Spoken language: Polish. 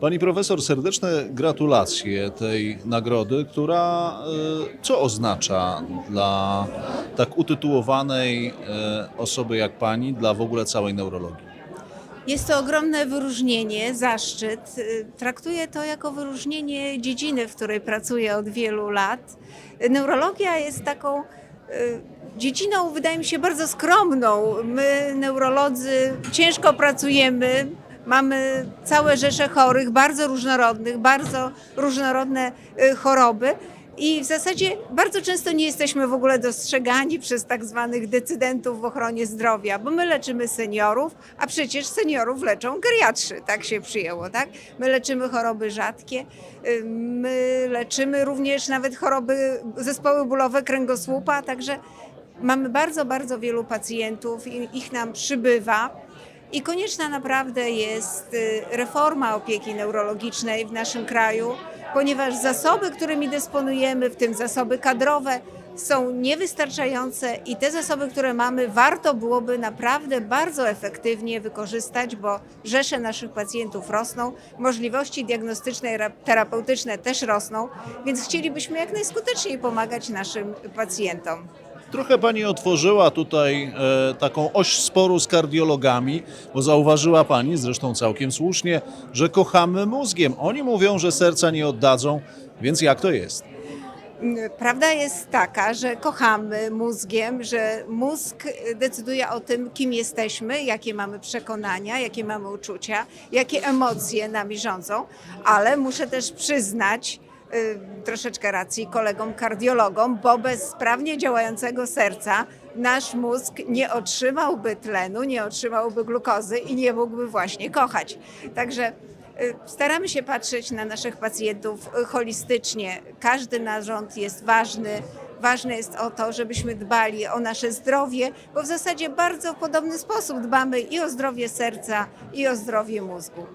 Pani profesor, serdeczne gratulacje tej nagrody, która e, co oznacza dla tak utytułowanej e, osoby jak pani, dla w ogóle całej neurologii? Jest to ogromne wyróżnienie, zaszczyt. Y, Traktuję to jako wyróżnienie dziedziny, w której pracuję od wielu lat. Neurologia jest taką dziedziną, wydaje mi się, bardzo skromną. My, neurolodzy, ciężko pracujemy. Mamy całe rzesze chorych, bardzo różnorodnych, bardzo różnorodne y, choroby. I w zasadzie bardzo często nie jesteśmy w ogóle dostrzegani przez tak zwanych decydentów w ochronie zdrowia, bo my leczymy seniorów, a przecież seniorów leczą geriatrzy, tak się przyjęło, tak? My leczymy choroby rzadkie, y, my leczymy również nawet choroby, zespoły bólowe kręgosłupa, także mamy bardzo, bardzo wielu pacjentów i ich nam przybywa. I konieczna naprawdę jest y, reforma opieki neurologicznej w naszym kraju, ponieważ zasoby, którymi dysponujemy, w tym zasoby kadrowe, są niewystarczające i te zasoby, które mamy, warto byłoby naprawdę bardzo efektywnie wykorzystać, bo rzesze naszych pacjentów rosną, możliwości diagnostyczne i ra- terapeutyczne też rosną, więc chcielibyśmy jak najskuteczniej pomagać naszym pacjentom. Trochę pani otworzyła tutaj e, taką oś sporu z kardiologami, bo zauważyła pani, zresztą całkiem słusznie, że kochamy mózgiem. Oni mówią, że serca nie oddadzą, więc jak to jest? Prawda jest taka, że kochamy mózgiem, że mózg decyduje o tym, kim jesteśmy, jakie mamy przekonania, jakie mamy uczucia, jakie emocje nami rządzą, ale muszę też przyznać, troszeczkę racji kolegom kardiologom, bo bez sprawnie działającego serca nasz mózg nie otrzymałby tlenu, nie otrzymałby glukozy i nie mógłby właśnie kochać. Także y, staramy się patrzeć na naszych pacjentów y, holistycznie. Każdy narząd jest ważny. Ważne jest o to, żebyśmy dbali o nasze zdrowie, bo w zasadzie bardzo w podobny sposób dbamy i o zdrowie serca, i o zdrowie mózgu.